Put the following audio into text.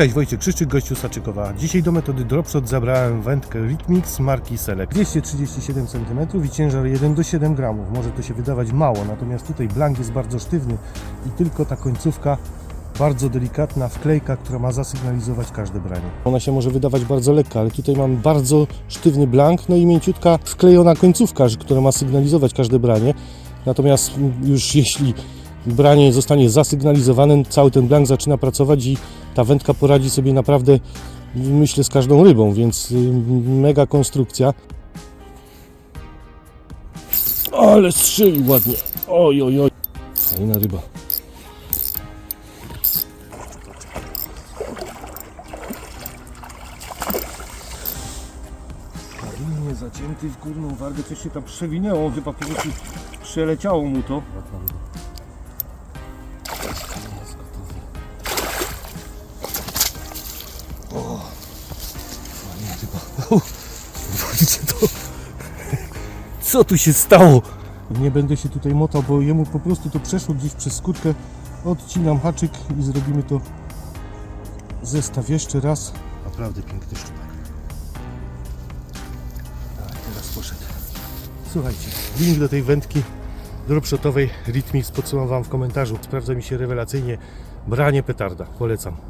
Cześć, Wojciech Krzyszczyk, gościu Saczykowa. Dzisiaj do metody Dropshot zabrałem wędkę Rhythmix marki Select. 237 cm i ciężar 1 do 7 gramów. Może to się wydawać mało, natomiast tutaj blank jest bardzo sztywny i tylko ta końcówka bardzo delikatna wklejka, która ma zasygnalizować każde branie. Ona się może wydawać bardzo lekka, ale tutaj mam bardzo sztywny blank, no i mięciutka wklejona końcówka, która ma sygnalizować każde branie. Natomiast już jeśli branie zostanie zasygnalizowane, cały ten blank zaczyna pracować i ta wędka poradzi sobie naprawdę, myślę, z każdą rybą, więc y, mega konstrukcja. Ale strzelił ładnie. Oj, oj, oj. Fajna ryba. Ładnie zacięty w górną wargę, coś się tam przewinęło, chyba po prostu przeleciało mu to. Fajna ryba. Zobaczcie to. Co tu się stało? Nie będę się tutaj motał, bo jemu po prostu to przeszło gdzieś przez skórkę. Odcinam haczyk i zrobimy to zestaw jeszcze raz. Naprawdę piękny szczupak. Tak, teraz poszedł. Słuchajcie, link do tej wędki dropshotowej Rhythmix podsyłam Wam w komentarzu. Sprawdza mi się rewelacyjnie. Branie petarda. Polecam.